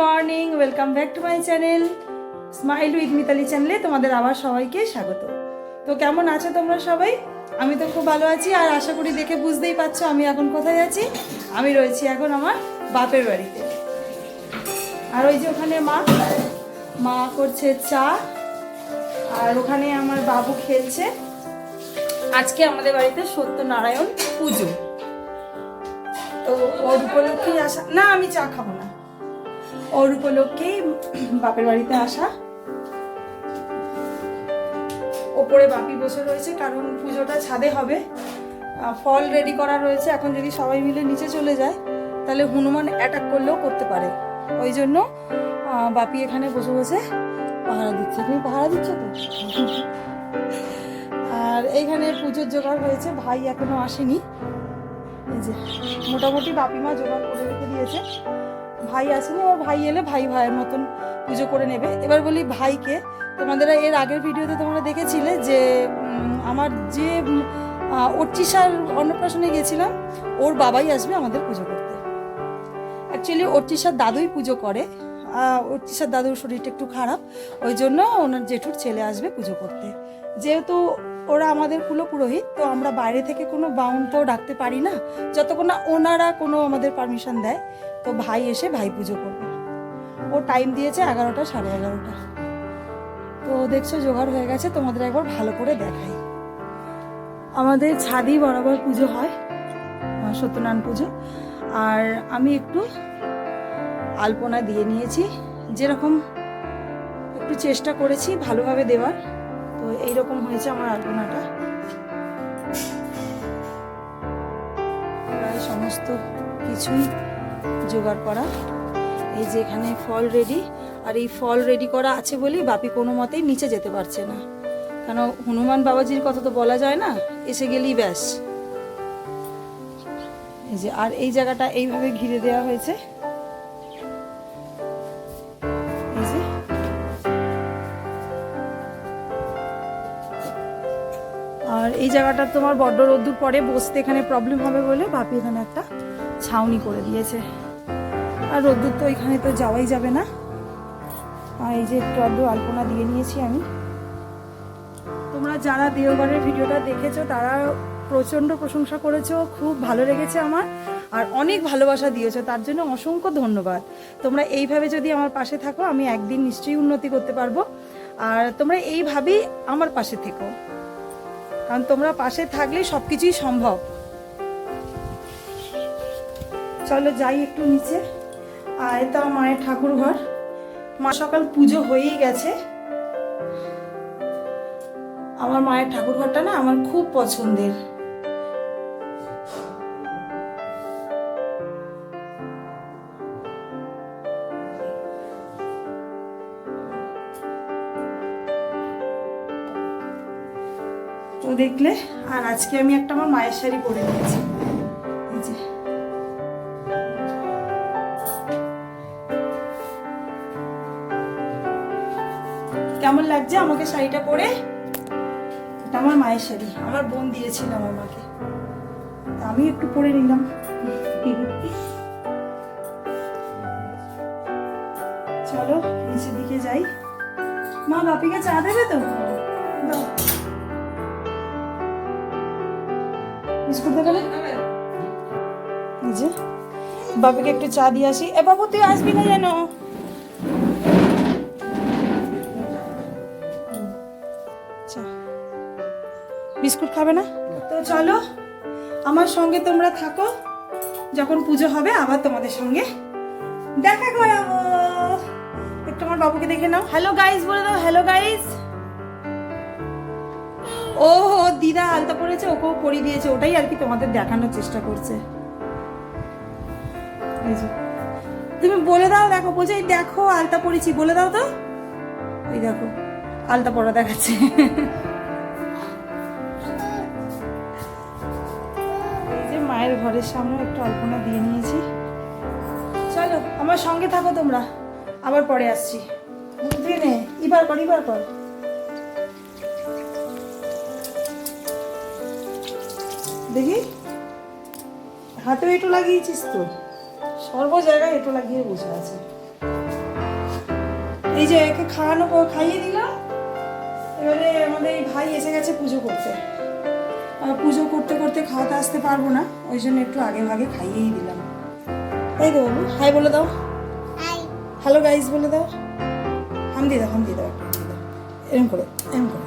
Morning welcome back to my channel smile with Mitali চ্যানেলে তোমাদের আবার সবাইকে স্বাগত। তো কেমন আছো তোমরা সবাই? আমি তো খুব ভালো আছি আর আশা করি দেখে বুঝতেই পারছ আমি এখন কোথায় আছি। আমি রয়েছি এখন আমার বাপের বাড়িতে। আর ওই যে ওখানে মা মা করছে চা, আর ওখানে আমার বাবু খেলছে। আজকে আমাদের বাড়িতে সত্যনারায়ণ পুজো। তো ওর উপলক্ষেই আসা না, আমি চা খাব না। ওর উপলক্ষেই বাপের বাড়িতে আসা। ওপরে বাপি বসে রয়েছে, কারণ পুজোটা ছাদে হবে। ফল রেডি করা রয়েছে। এখন যদি সবাই মিলে নিচে চলে যায়, তাহলে হনুমান অ্যাটাক করলেও করতে পারে। ওই জন্য বাপি এখানে বসে বসে পাহারা দিচ্ছে। তুমি পাহারা দিচ্ছ তো? আর এইখানে পুজোর জোগাড় হয়েছে। ভাই এখনও আসেনি। এই যে, মোটামুটি বাপিমা জোগাড় করে রেখে দিয়েছে। ভাই আসেনি ওর ভাই এলে ভাই ভাইয়ের মতন পুজো করে নেবে। এবার বলি ভাইকে, তোমাদের এর আগের ভিডিওতে তোমরা দেখেছিলে যে আমার যে অর্চিসার অন্নপ্রাশনে গেছিলাম, ওর বাবাই আসবে আমাদের পুজো করতে। অ্যাকচুয়ালি অর্চিষার দাদুই পুজো করে। অর্চিষার দাদুর শরীরটা একটু খারাপ, ওই জন্য ওনার জেঠুর ছেলে আসবে পুজো করতে। যেহেতু ওরা আমাদের কুলো পুরোহিত তো আমরা বাইরে থেকে কোনো বাউন তো ডাকতে পারি না। যতক্ষণ না ওনারা কোনো আমাদের পারমিশন দেয়, তো ভাই এসে ভাই পুজো করবে। ও টাইম দিয়েছে এগারোটা, সাড়ে এগারোটা। তো দেখছ, জোগাড় হয়ে গেছে, তোমাদের একবার ভালো করে দেখাই। আমাদের ছাদি বরাবর পুজো হয় সত্যনারায়ণ পুজো। আর আমি একটু আলপনা দিয়ে নিয়েছি। যেরকম একটু চেষ্টা করেছি ভালোভাবে দেওয়ার, তো এইরকম হয়েছে আমার আলপনাটা। প্রায় সমস্ত কিছুই জোগাড় করা। এই যে এখানে ফল রেডি আর এই ফল রেডি করা আছে বলেই বাপি কোনো মতেই নিচে যেতে পারছে না। কেন হনুমান বাবাজির কথা তো বলা যায় না, এসে গেলেই ব্যাস। এই যে, আর এই জায়গাটা এইভাবে ঘিরে দেওয়া হয়েছে। এই জায়গাটা তোমার বড্ড রোদ্দুর পরে বসতে এখানে প্রবলেম হবে বলে বাপি এখানে একটা ছাউনি করে দিয়েছে। আর রোদ্দুর তো এখানে তো যাওয়াই যাবে না। আর এই যে একটু আধটু আলপনা দিয়ে নিয়েছি আমি। তোমরা যারা দেওঘরের ভিডিওটা দেখেছ, তারা প্রচণ্ড প্রশংসা করেছ, খুব ভালো লেগেছে আমার, আর অনেক ভালোবাসা দিয়েছ, তার জন্য অসংখ্য ধন্যবাদ। তোমরা এইভাবে যদি আমার পাশে থাকো, আমি একদিন নিশ্চয়ই উন্নতি করতে পারব। আর তোমরা এইভাবেই আমার পাশে থেকো। কারণ তোমরা পাশে থাকলেই সব কিছুই সম্ভব। চলো যাই একটু নিচে। আয় তা মায়ের ঠাকুর ঘর মা সকাল পুজো হয়েই গেছে। আমার মায়ের ঠাকুর ঘরটা না আমার খুব পছন্দের। তো দেখলে, আর আজকে আমি একটা আমার মায়ের শাড়ি পরে নিয়েছি। কেমন লাগছে আমাকে শাড়িটা পরে? এটা আমার মায়ের শাড়ি, আমার বোন দিয়েছিল আমার মাকে। আমি একটু পরে নিলাম। চলো, নিচের দিকে যাই। মা বাপিকে চা দেবে তো? বিস্কুট দেখালে যে বাপিকে একটু চা দিয়ে আসি। এ বাবু, তুই আসবি না যেন? বিস্কুট খাবে না? তো চলো, আমার সঙ্গে তোমরা থাকো। যখন পুজো হবে, আবার তোমাদের সঙ্গে দেখা করাবো। একটু আমার বাবুকে দেখে নাও। হ্যালো গাইস বলে দাও। হ্যালো গাইস ও দিদা, আলতা পড়েছে ওকেও পরিয়ে দিয়েছে, ওটাই আর কি তোমাদের দেখানোর চেষ্টা করছে। তুমি বলে দাও, দেখো বলছে এই দেখো, আলতা পরেছি, বলে দাও তো। ওই দেখো, আলতা পরা দেখাচ্ছে। এই যে মায়ের ঘরের সামনে একটু অল্পনা দিয়ে নিয়েছি। চলো, আমার সঙ্গে থাকো তোমরা। আবার পরে আসছি। দিয়ে নে এবার কর এবার কর। দেখি। হাতেও এঁটো লাগিয়েছিস তো? সর্ব জায়গায় এঁটো লাগিয়ে বসে আছে। এই যে একে খাওয়ানো খাইয়ে দিলাম। এবারে আমাদের এই ভাই এসে গেছে পুজো করতে। আর পুজো করতে করতে খাওয়াতে আসতে পারব না ওই জন্য একটু আগে ভাগে খাইয়েই দিলাম। তাই তো বাবু হাই বলে দাও। হ্যালো গাইজ বলে দাও। হাম দিয়ে দাও হাম দিয়ে দাও এরম করে এরম করে।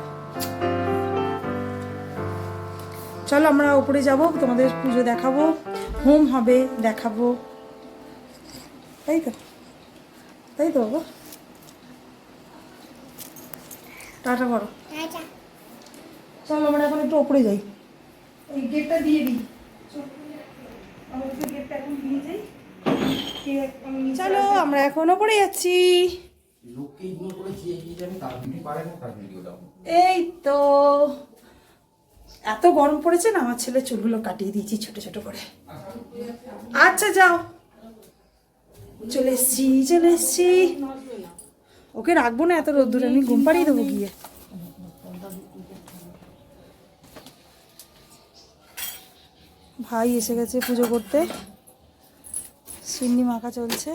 চলো আমরা উপরে যাব তোমাদের পুজো দেখাবো হোম হবে দেখাবো। তাই তো? তাই তো বাবা? টাটা করো। চলো আমরা এখন একটু ওপরে যাই। এই গেটটা দিয়ে দিই। চলো আমরা এখন ওপরে যাচ্ছি। এই তো। এত গরম পড়েছে না আমার ছেলে চুলগুলো কাটিয়ে দিয়েছি ছোট ছোট করে। আচ্ছা যাও। চলে এসছি চলে এসছি। ওকে রাখব না এত রোদ্দুর, আমি ঘুম পাড়িয়ে দেবো গিয়ে। ভাই এসে গেছে পুজো করতে। সিন্নি মাখা চলছে।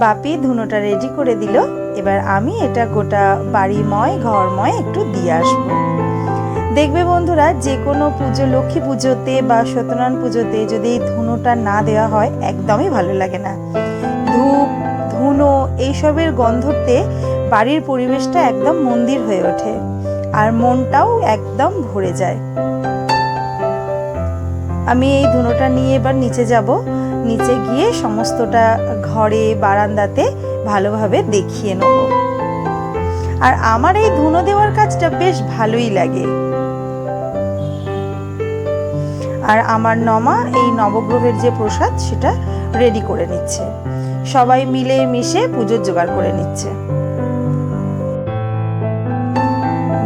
বাপি ধুনোটা রেডি করে দিল। এবার আমি এটা গোটা বাড়িময়, ঘরময় একটু দিয়ে আসব। দেখবে বন্ধুরা যে কোনো পুজো, লক্ষ্মী পুজোতে বা সত্যনারায়ণ পুজোতে যদি এই ধুনোটা না দেওয়া হয়, একদমই ভালো লাগে না। ধূপ, ধুনো এইসবের গন্ধতে বাড়ির পরিবেশটা একদম মন্দির হয়ে ওঠে আর মনটাও একদম ভরে যায়। আমি এই ধুনোটা নিয়ে এবার নিচে যাব। নিচে গিয়ে সমস্তটা ঘরে, বারান্দাতে ভালোভাবে দেখিয়ে নেব। আর আমার এই ধুনো দেওয়ার কাজটা বেশ ভালোই লাগে। আর আমার নমা এই নবগ্রহের যে প্রসাদ, সেটা রেডি করে নিচ্ছে। সবাই মিলে মিশে পুজোর জোগাড় করে নিচ্ছে।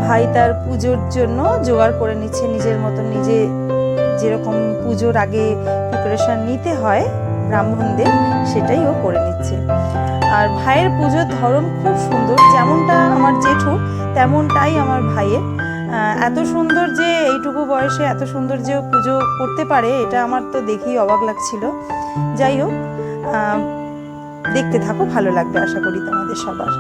ভাই তার পুজোর জন্য জোগাড় করে নিচ্ছে। নিজের মতো নিজে যেরকম পুজোর আগে প্রিপারেশন নিতে হয় ব্রাহ্মণদের সেটাই ও করে নিচ্ছে। আর ভাইয়ের পুজোর ধরন খুব সুন্দর, যেমনটা আমার জেঠু, তেমনটাই আমার ভাইয়ের। এত সুন্দর যে এইটুকু বয়সে এত সুন্দর যে পুজো করতে পারে, এটা আমার তো দেখেই অবাক লাগছিল। যাই হোক দেখতে থাকো, ভালো লাগবে, আশা করি তোমাদের সবার।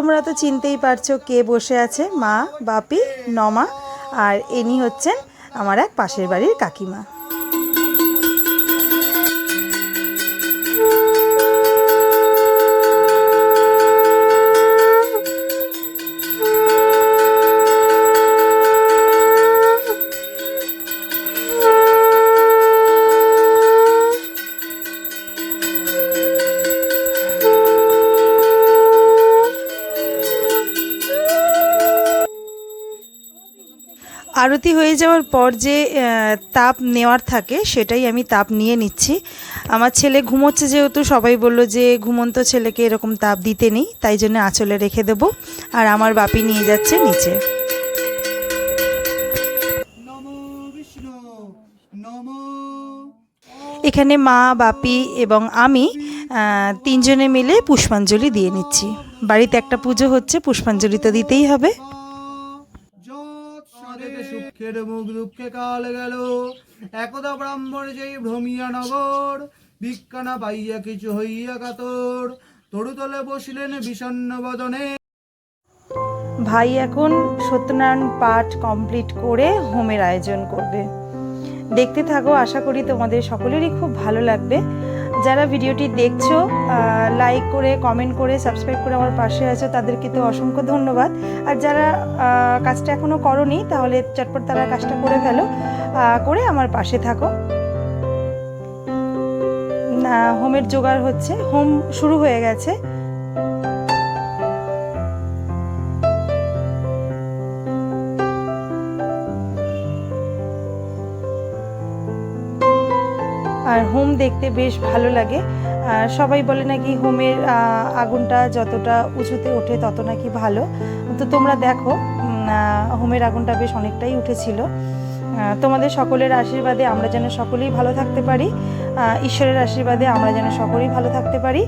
তোমরা তো চিনতেই পারছ কে বসে আছে, মা, বাপি, নমা, আর এনি হচ্ছেন আমার এক পাশের বাড়ির কাকিমা। আরতি হয়ে যাওয়ার পর যে তাপ নেওয়ার থাকে, সেটাই আমি তাপ নিয়ে নিচ্ছি। আমার ছেলে ঘুমোচ্ছে যেহেতু, সবাই বলল যে, ঘুমন্ত ছেলেকে এরকম তাপ দিতে নেই, তাই জন্য আঁচলে রেখে দেবো। আর আমার বাপি নিয়ে যাচ্ছে নিচে। এখানে মা, বাপি এবং আমি তিনজনে মিলে পুষ্পাঞ্জলি দিয়ে নিচ্ছি। বাড়িতে একটা পুজো হচ্ছে, পুষ্পাঞ্জলি তো দিতেই হবে। সুখের মুখ দুঃখে কাল গেল। একদা ব্রাহ্মণ যেই ভ্রমিয়া নগর, ভিক্ষানা পাইয়া কিছু হইয়া কাতর। তরুতলে বসিলেন বিষণ্ণ বদনে। ভাই, এখন সত্যনারায়ণ পাঠ কমপ্লিট করে হোমের আয়োজন করবে। দেখতে থাকো, আশা করি তোমাদের সকলেরই খুব ভালো লাগবে। যারা ভিডিওটি দেখছ লাইক করে কমেন্ট করে সাবস্ক্রাইব করে আমার পাশে আছো, তাদেরকে তো অসংখ্য ধন্যবাদ। আর যারা কাজটা এখনও করনি, তাহলে চটপট তারা কাজটা করে ফেলো করে আমার পাশে থাকো। হোমের জোগাড় হচ্ছে হোম শুরু হয়ে গেছে। হোম দেখতে বেশ ভালো লাগে। আর সবাই বলে নাকি হোমের আগুনটা যতটা উঁচুতে ওঠে তত নাকি ভালো। তো তোমরা দেখো হোমের আগুনটা বেশ অনেকটাই উঠেছিল। তোমাদের সকলের আশীর্বাদে আমরা যেন সকলেই ভালো থাকতে পারি। ঈশ্বরের আশীর্বাদে আমরা যেন সকলেই ভালো থাকতে পারি।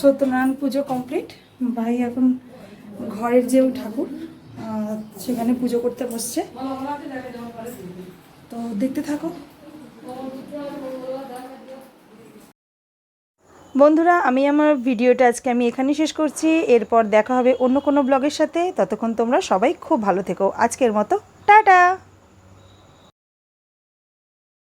সত্যনারায়ণ পুজো কমপ্লিট। ভাই, এখন ঘরের যে ঠাকুর সেখানে পুজো করতে বসছে। তো দেখতে থাকো। বন্ধুরা, আমি আমার ভিডিওটা আজকে আমি এখানেই শেষ করছি। এরপর দেখা হবে অন্য কোনো ব্লগের সাথে। ততক্ষণ তোমরা সবাই খুব ভালো থেকো। আজকের মতো, টাটা!